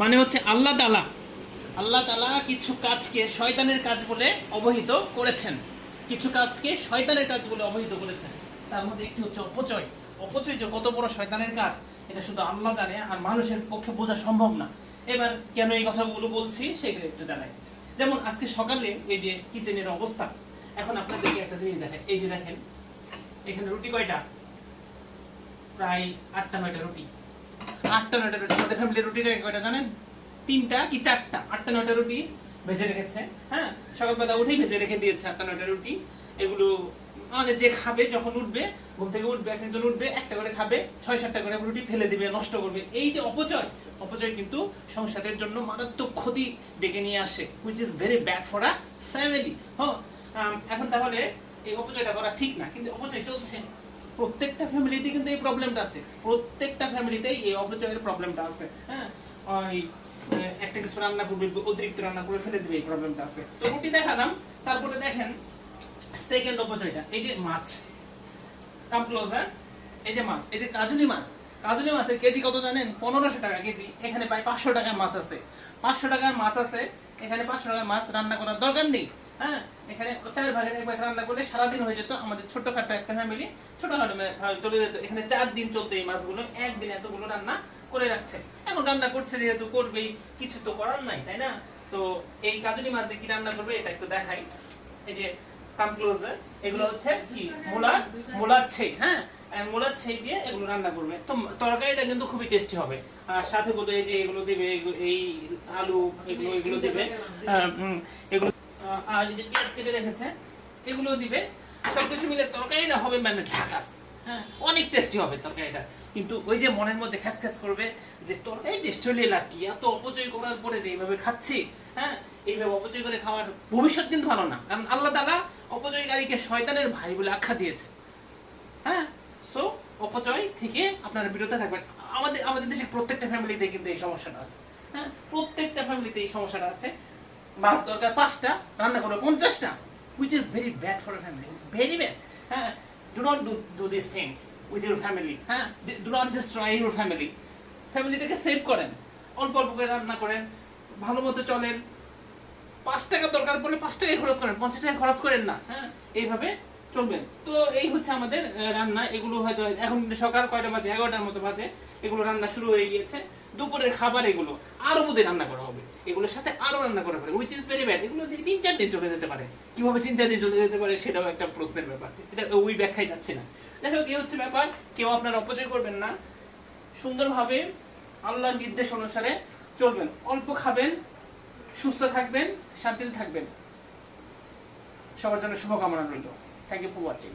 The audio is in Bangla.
মানে হচ্ছে আল্লাহ তালা আল্লাহ তালা কিছু কাজকে শয়তানের কাজ বলে অবহিত করেছেন। কিছু কাজকে শয়তানের কাজ বলে অবহিত করেছেন। তার মধ্যে একটি হচ্ছে অপচয়। অপচয় যে কত বড় শয়তানের কাজ, এটা শুধু আল্লাহ জানে আর মানুষের পক্ষে বোঝা সম্ভব না। এবার কেন এই কথাগুলো বলছি সেগুলো একটু জানাই। যেমন আজকে সকালে এই যে কিচেনের অবস্থা, এখন আপনাদেরকে একটা জিনিস দেখেন এই যে দেখেন, এখানে রুটি কয়টা? প্রায় আটটা, নয়টা রুটি। আটটা রুটি। আমাদের ফ্যামিলির রুটি কয়টা জানেন? তিনটা কি চারটা? আটটা রুটি ভেজে রেখেছে হ্যাঁ? সকালবেলা উঠেই ভেজে রেখে দিয়েছে আটটা রুটি। এগুলো মানে যে খাবে যখন উঠবে, ঘুম থেকে উঠবে এক একজন উঠবে, একটা করে খাবে, ছয়, সাতটা করে রুটি ফেলে দিবে, নষ্ট করবে। এই যে অপচয় অপচয় কিন্তু সংসারের জন্য মারাত্মক ক্ষতি ডেকে নিয়ে আসে which is very bad for a family হ্যাঁ এখন তাহলে এই অপচয়টা করা ঠিক না, কিন্তু অপচয় চলছে। প্রত্যেকটা ফ্যামিলিতে কিন্তু এই প্রবলেমটা আছে। প্রত্যেকটা ফ্যামিলিতেই এই অপচয়ের প্রবলেমটা আছে হ্যাঁ? ওই একটা কিছু রান্না করবে, অতিরিক্ত রান্না করে ফেলে দিবে, এই প্রবলেমটা আছে। তো রুটি দেখালাম, তারপরে দেখেন সেকেন্ড অপচয়টা, এই যে মাছ। কাম ক্লোজার এই যে মাছ, এই যে কাজুলি মাছ। কাজুলি মাছের কেজি কত জানেন? পনেরোশো টাকা কেজি, এখানে প্রায় পাঁচশো টাকার মাছ আছে। পাঁচশো টাকার মাছ আছে, এখানে পাঁচশো টাকার মাছ রান্না করার দরকার নেই। হ্যাঁ এখানে চার রান্না করলে সারাদিন হয়ে যেত আমাদের ছোটখাটো একটা ফ্যামিলি ছোটখাটো চলে যেত। এখানে চার দিন এই মাছগুলো একদিন এতগুলো রান্না করে রাখছে। এখন রান্না করছে যেহেতু করবেই কিছু তো করার নাই তাই না? তো এই মাছ কি রান্না করবে এটা একটু দেখাই। এই যে এগুলো হচ্ছে কি? মূলা মূলার ছেই হ্যাঁ? মূলার ছেই দিয়ে এগুলো রান্না করবে। তো তরকারিটা কিন্তু খুবই টেস্টি হবে। আর সাথে বোধ এই যে এগুলো দিবে এই আলু এগুলো এগুলো দিবে। এগুলো আহ, আর এই যে পেঁয়াজ কেটে রেখেছে এগুলো দিবে। মিলে তরকারিটা হবে মানে হ্যাঁ অনেক টেস্টি হবে তরকারিটা। কিন্তু ওই যে মনের মধ্যে খ্যাচ খ্যাচ করবে যে, তরকারি টেস্ট হলে লাভ কি এত অপচয় করার পরে যে এইভাবে খাচ্ছি হ্যাঁ এইভাবে অপচয় করে খাওয়ার ভবিষ্যৎ কিন্তু ভালো না। কারণ আল্লাহ তালা অপচয়কারীকে শয়তানের ভাই বলে আখ্যা দিয়েছে। হ্যাঁ সো অপচয় থেকে আপনারা বিরত থাকবেন। আমাদের আমাদের দেশের প্রত্যেকটা ফ্যামিলিতে কিন্তু এই সমস্যাটা আছে। হ্যাঁ প্রত্যেকটা ফ্যামিলিতে এই সমস্যাটা আছে। মাছ দরকার পাঁচটা রান্না করবে পঞ্চাশটা is very bad for a family very bad হ্যাঁ not do, do these things with your family হ্যাঁ do not destroy your family ফ্যামিলিটাকে সেভ করেন। অল্প অল্প করে রান্না করেন ভালো মতো চলেন। পাঁচ টাকা দরকার পড়লে পাঁচ টাকায় খরচ করেন পঞ্চাশ টাকা খরচ করেন না। হ্যাঁ এইভাবে চলবেন। তো এই হচ্ছে আমাদের রান্না। এগুলো হয়তো এখন সকাল কয়টা বাজে? এগারোটার মতো বাজে। এগুলো রান্না শুরু হয়ে গিয়েছে। দুপুরের খাবার এগুলো। আরও বোধে রান্না করা হবে। এগুলোর সাথে আরও রান্না করা হবে উইচ ইজ ভেরি ব্যাড এগুলো দিয়ে তিন, চার দিন চলে যেতে পারে। কীভাবে তিন, চার দিন চলে যেতে পারে সেটাও একটা প্রশ্নের ব্যাপার। এটা ওই ব্যাখ্যায় যাচ্ছে না। দেখো কি হচ্ছে ব্যাপার। কেউ আপনার অপচয় করবেন না। সুন্দরভাবে আল্লাহর নির্দেশ অনুসারে চলবেন। অল্প খাবেন, সুস্থ থাকবেন, শান্তিতে থাকবেন। সবার জন্য শুভকামনা রইল। Thank you for watching